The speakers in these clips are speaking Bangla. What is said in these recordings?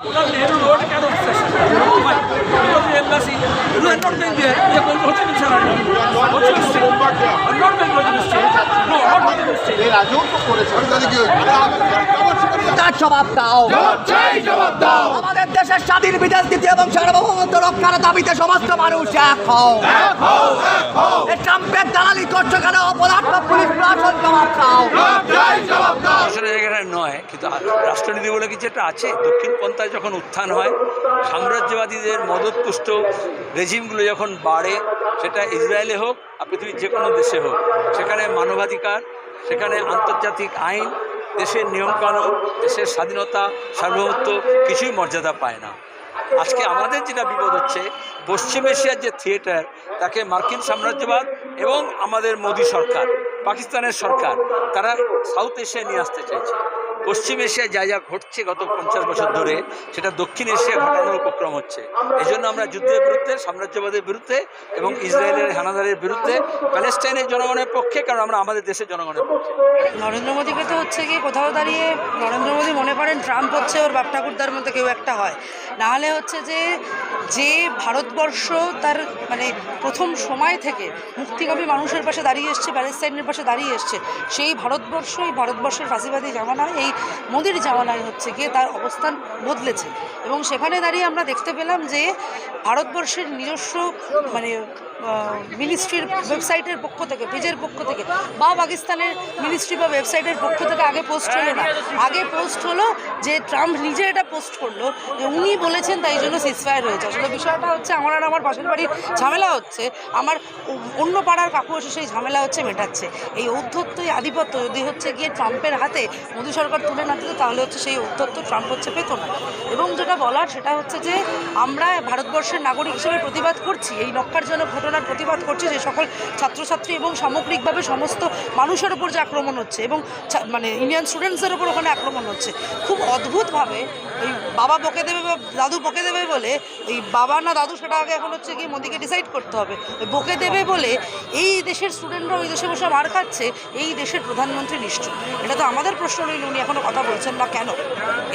Nehru road going to Ho Chi Minh Salary. Ho Chi Minh State. You are not going to Ho Chi Minh তার জবাব দাও। জবাব দাও। আমাদের দেশের স্বাধীন বিদেশ নীতি এবং সার্বভৌমত্ব রক্ষার দাবিতে সমস্ত মানুষ এক হও। ট্রাম্পের দালালি করছ কেন? অপরাধ পুলিশ প্রশাসন জবাব দাও। নয় কিন্তু রাষ্ট্রনীতি বলে কিছু একটা আছে। দক্ষিণ পন্থায় যখন উত্থান হয় সাম্রাজ্যবাদীদের মদতপুষ্ট রেজিমগুলো যখন বাড়ে সেটা ইসরায়েলে হোক আর পৃথিবীর যে কোনো দেশে হোক সেখানে মানবাধিকার সেখানে আন্তর্জাতিক আইন দেশের নিয়মকানুন, দেশের স্বাধীনতা, সার্বভৌমত্ব কিছুই মর্যাদা পায় না। আজকে আমাদের যেটা বিপদ হচ্ছে, পশ্চিম এশিয়ার যে থিয়েটার, তাকে মার্কিন সাম্রাজ্যবাদ এবং আমাদের মোদী সরকার, পাকিস্তানের সরকার, তারা সাউথ এশিয়ায় নিয়ে আসতে চাইছে। পশ্চিম এশিয়ায় যা যা ঘটছে গত পঞ্চাশ বছর ধরে, সেটা দক্ষিণ এশিয়া ঘটানোর উপক্রম হচ্ছে। এই জন্য আমরা যুদ্ধের বিরুদ্ধে, সাম্রাজ্যবাদের বিরুদ্ধে এবং ইসরায়েলের হানাদারের বিরুদ্ধে, প্যালেস্টাইনের জনগণের পক্ষে, কারণ আমরা আমাদের দেশের জনগণের পক্ষে। নরেন্দ্র মোদীকে তো হচ্ছে গিয়ে কোথাও দাঁড়িয়ে নরেন্দ্র মোদী মনে করেন ট্রাম্প হচ্ছে ওর বাপ ঠাকুরদার মধ্যে কেউ একটা হয়। নাহলে হচ্ছে যে যে ভারতবর্ষ তার মানে প্রথম সময় থেকে মুক্তিকামী মানুষের পাশে দাঁড়িয়ে এসছে, প্যালেস্টাইনের পাশে দাঁড়িয়ে এসছে, সেই ভারতবর্ষ এই ভারতবর্ষের ফাঁসিবাদী জামানায় এই মোদির জামানায় হচ্ছে গিয়ে তার অবস্থান বদলেছে। এবং সেখানে দাঁড়িয়ে আমরা দেখতে পেলাম যে ভারতবর্ষের নিজস্ব মানে মিনিস্ট্রির ওয়েবসাইটের পক্ষ থেকে পেজের পক্ষ থেকে বা পাকিস্তানের মিনিস্ট্রি বা ওয়েবসাইটের পক্ষ থেকে আগে পোস্ট হলো না। আগে পোস্ট হলো যে ট্রাম্প নিজে এটা পোস্ট করল যে উনি বলেছেন তাই জন্য সিজফায়ার হয়েছে। আসলে বিষয়টা হচ্ছে আমার আর আমার পাশের বাড়ির ঝামেলা হচ্ছে, আমার অন্য পাড়ার কাকু এসে সেই ঝামেলা হচ্ছে মেটাচ্ছে। এই ঔদ্ধত্য আধিপত্য যদি হচ্ছে গিয়ে ট্রাম্পের হাতে মোদী সরকার তুলে না দিত, তাহলে হচ্ছে সেই ঔদ্ধত্য ট্রাম্প হচ্ছে পেত না। এবং যেটা বলার সেটা হচ্ছে যে, আমরা ভারতবর্ষের নাগরিক হিসেবে প্রতিবাদ করছি, এই নক্কারজনক ঘটনার প্রতিবাদ করছি যে সকল ছাত্রছাত্রী এবং সামগ্রিকভাবে সমস্ত মানুষের উপর যে আক্রমণ হচ্ছে এবং মানে ইন্ডিয়ান স্টুডেন্টসের উপর ওখানে আক্রমণ হচ্ছে। খুব অদ্ভুতভাবে এই বাবা বকে দেবে বা দাদু বকে দেবে বলে, এই বাবা না দাদু সেটা আগে এখন হচ্ছে গিয়ে মোদিকে ডিসাইড করতে হবে। বকে দেবে বলে এই দেশের স্টুডেন্টরা ওই দেশে বসে মার খাচ্ছে, এই দেশের প্রধানমন্ত্রী নিশ্চয়। এটা তো আমাদের প্রশ্ন রইল, উনি এখনও কথা বলছেন না কেন?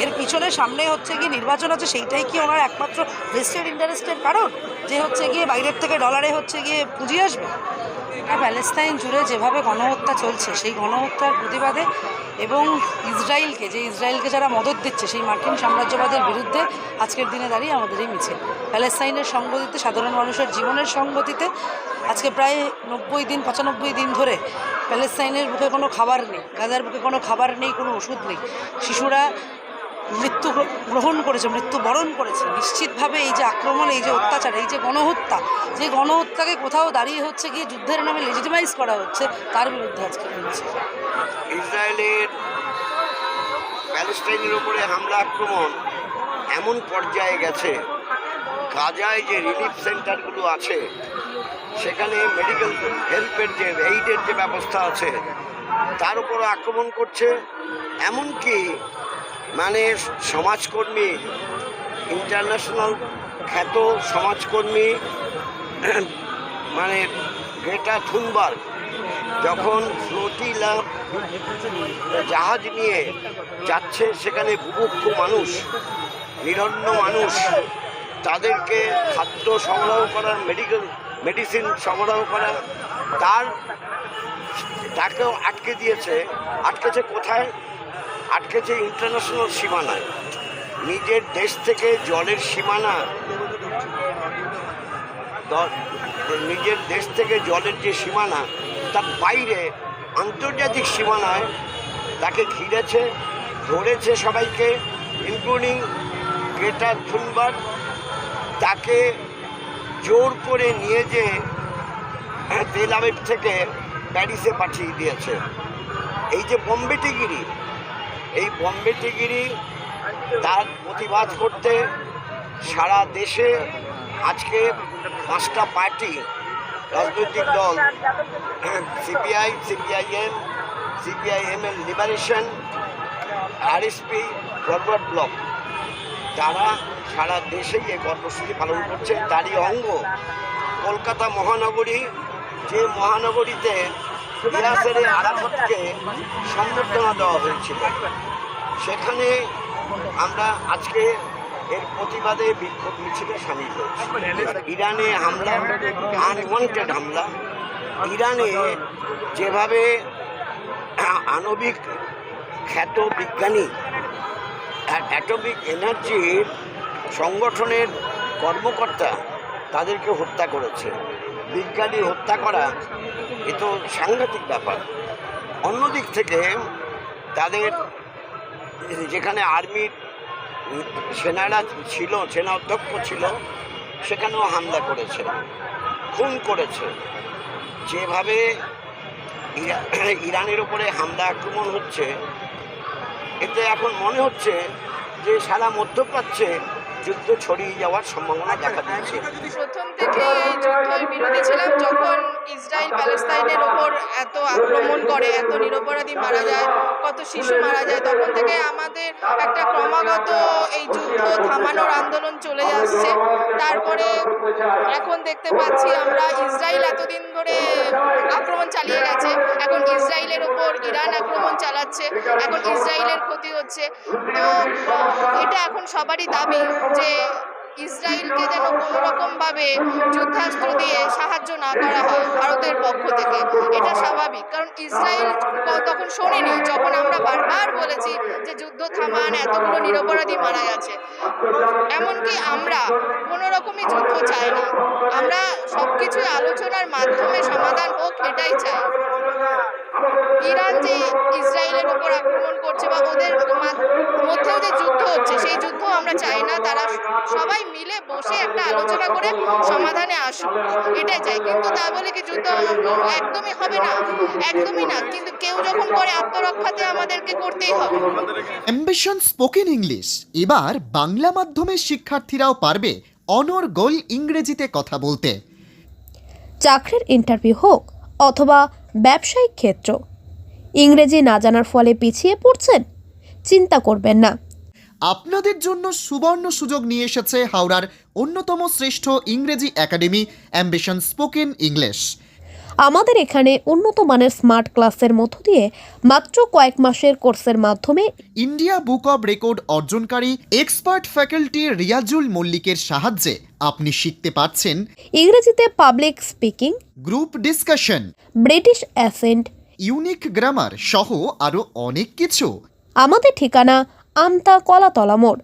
এর পিছনে সামনে হচ্ছে গিয়ে নির্বাচন আছে, সেইটাই কি ওনার একমাত্র ভেস্টেড ইন্টারেস্টের কারণ? যে হচ্ছে গিয়ে বাইরের থেকে ডলারে হচ্ছে গিয়ে পুঁজি আসবে? আর প্যালেস্তাইন জুড়ে যেভাবে গণহত্যা চলছে, সেই গণহত্যার প্রতিবাদে এবং ইসরায়েলকে, যে ইসরায়েলকে যারা মদত দিচ্ছে, সেই মার্কিন সাম্রাজ্যবাদের বিরুদ্ধে আজকের দিনে দাঁড়িয়ে আমাদের এই মিছিল। প্যালেস্তাইনের সঙ্গতিতে সাধারণ মানুষের জীবনের সঙ্গতিতে আজকে প্রায় নব্বই দিন, পঁচানব্বই দিন ধরে প্যালেস্তাইনের বুকে কোনো খাবার নেই, গাজার বুকে কোনো খাবার নেই, কোনো ওষুধ নেই। শিশুরা মৃত্যু গ্রহণ করেছে মৃত্যু বরণ করেছে। নিশ্চিতভাবে এই যে আক্রমণ, এই যে অত্যাচার, এই যে গণহত্যা, যে গণহত্যাকে কোথাও দাঁড়িয়ে হচ্ছে, গিয়ে যুদ্ধের নামে লেজিটিমাইজ করা হচ্ছে, তার বিরুদ্ধে আজকে মিছিল ইসরায়েলের প্যালেস্টাইনের উপরে হামলা, আক্রমণ এমন পর্যায়ে গেছে গাজায় যে রিলিফ সেন্টারগুলো আছে, সেখানে মেডিকেল হেল্পের যে এইডের যে ব্যবস্থা আছে, তার উপর আক্রমণ করছে। এমনকি মানে সমাজকর্মী ইন্টারন্যাশনাল খ্যাত সমাজকর্মী মানে গ্রেটা থুনবার্গ যখন ফ্লোটিলা জাহাজ নিয়ে যাচ্ছে, সেখানে বুভুক্ষ মানুষ, নিরন্ন মানুষ তাদেরকে খাদ্য সংগ্রহ করার মেডিকেল মেডিসিন সংগ্রহ করা তার তাকেও আটকে দিয়েছে। আটকেছে কোথায়? আটকেছে ইন্টারন্যাশনাল সীমানায়। নিজের দেশ থেকে জলের সীমানা। নিজের দেশ থেকে জলের যে সীমানা, তার বাইরে আন্তর্জাতিক সীমানায় তাকে ঘিরেছে, ধরেছে সবাইকে ইনক্লুডিং গ্রেটা থুনবার্গ তাকে জোর করে নিয়ে যে তেল থেকে প্যারিসে পাঠিয়ে দিয়েছে। এই যে বোম্বে টিগিরি এই বোম্বে টিগিরি তার প্রতিবাদ করতে সারা দেশে আজকে পাঁচটা পার্টি, রাজনৈতিক দল, সিপিআই, সিপিআইএম সিপিআইএম এর লিবারেশন আরএসপি ফরওয়ার্ড ব্লক তারা সারা দেশেই এই কর্মসূচি পালন করছে। তারই অঙ্গ কলকাতা মহানগরী, যে মহানগরীতে ইয়াসের আরাফতকে সম্বর্ধনা দেওয়া হয়েছিল। সেখানে আমরা আজকে এর প্রতিবাদে বিক্ষোভ মিছিলে সামিল হয়েছে। ইরানে হামলা, আনওয়ান্টেড হামলা। ইরানে যেভাবে আণবিক খ্যাত বিজ্ঞানী, অ্যাটমিক এনার্জির সংগঠনের কর্মকর্তা তাদেরকে হত্যা করেছে। বিজ্ঞানী হত্যা করা, এ তো সাংঘাতিক ব্যাপার। অন্যদিক থেকে তাদের যেখানে আর্মির সেনারা ছিল, সেনা অধ্যক্ষ ছিল, সেখানেও হামলা করেছে, খুন করেছে। যেভাবে ইরা- ইরানের ওপরে হামলা আক্রমণ হচ্ছে, এতে এখন মনে হচ্ছে যে সারা মধ্যপ্রাচ্যে যুদ্ধ ছড়িয়ে যাওয়ার সম্ভাবনা দেখা দিয়েছে। প্রথম থেকে যুদ্ধের বিরোধী ছিলাম যখন ইসরায়েল প্যালেস্তাইনের ওপর এত আক্রমণ করে, এত নিরপরাধী মারা যায়, কত শিশু মারা যায়, তখন থেকে আমাদের একটা ক্রমাগত এই যুদ্ধ থামানোর আন্দোলন চলে আসছে তারপরে এখন দেখতে পাচ্ছি আমরা ইসরায়েল এতদিন ধরে আক্রমণ চালিয়ে গেছে। এখন ইসরায়েলের ওপর ইরান আক্রমণ চালাচ্ছে, এখন ইসরায়েলের ক্ষতি হচ্ছে। তো এটা এখন সবারই দাবি যে ইসরায়েলকে যেন কোনো রকমভাবে যুদ্ধাস্ত্র দিয়ে সাহায্য না করা হয় ভারতের পক্ষ থেকে। এটা স্বাভাবিক, কারণ ইসরায়েল তখন শোনেনি, যখন আমরা বারবার বলেছি যে যুদ্ধ থামান, এতগুলো নিরপরাধী মারা গেছে। এমনকি আমরা কোনো রকমই যুদ্ধ চাই না। আমরা সব কিছুই আলোচনার মাধ্যমে সমাধান হোক, এটাই চাই। ইরান যে ইসরায়েলের উপর আক্রমণ করছে বা ওদের মধ্যেও যে যুদ্ধ হচ্ছে সেই যুদ্ধ আমরা চাই না। তারা সবাই মিলে বসে একটা আলোচনা করে সমাধানে আসুক। এটাই চাই। কিন্তু তা বলে কি যুদ্ধ একদমই হবে না? একদমই না। কিন্তু কেউ যখন করে আত্মরক্ষাতে আমাদেরকে করতেই হবে। অ্যাম্বিশন স্পোকেন ইংলিশ এবার বাংলা মাধ্যমের শিক্ষার্থীরাও পারবে অনর্গল ইংরেজিতে কথা বলতে। চাকরির ইন্টারভিউ হোক অথবা ব্যবসায়িক ক্ষেত্র। ইংরেজি না জানার ফলে পিছিয়ে পড়ছেন? চিন্তা করবেন না। আপনাদের জন্য সুবর্ণ সুযোগ নিয়ে এসেছে হাওড়ার অন্যতম শ্রেষ্ঠ ইংরেজি একাডেমি অ্যাম্বিশন স্পোকেন ইংলিশ আমাদের এখানে উন্নত মানের স্মার্ট ক্লাসের মধ্য দিয়ে মাত্র কয়েক মাসের কোর্সের মাধ্যমে ইন্ডিয়া বুক অব রেকর্ড অর্জনকারী এক্সপার্ট ফ্যাকাল্টি রিয়াজুল মল্লিকের সাহায্যে আপনি শিখতে পারছেন ইংরেজিতে public speaking group discussion. British accent unique grammar সহ আরও অনেক কিছু। আমাদের ঠিকানা আমতা কলাতলা মোড়।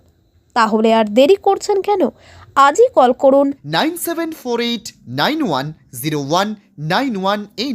তাহলে আর দেরি করছেন কেন? আজই কল করুন। Nine seven four eight nine one zero one nine one এই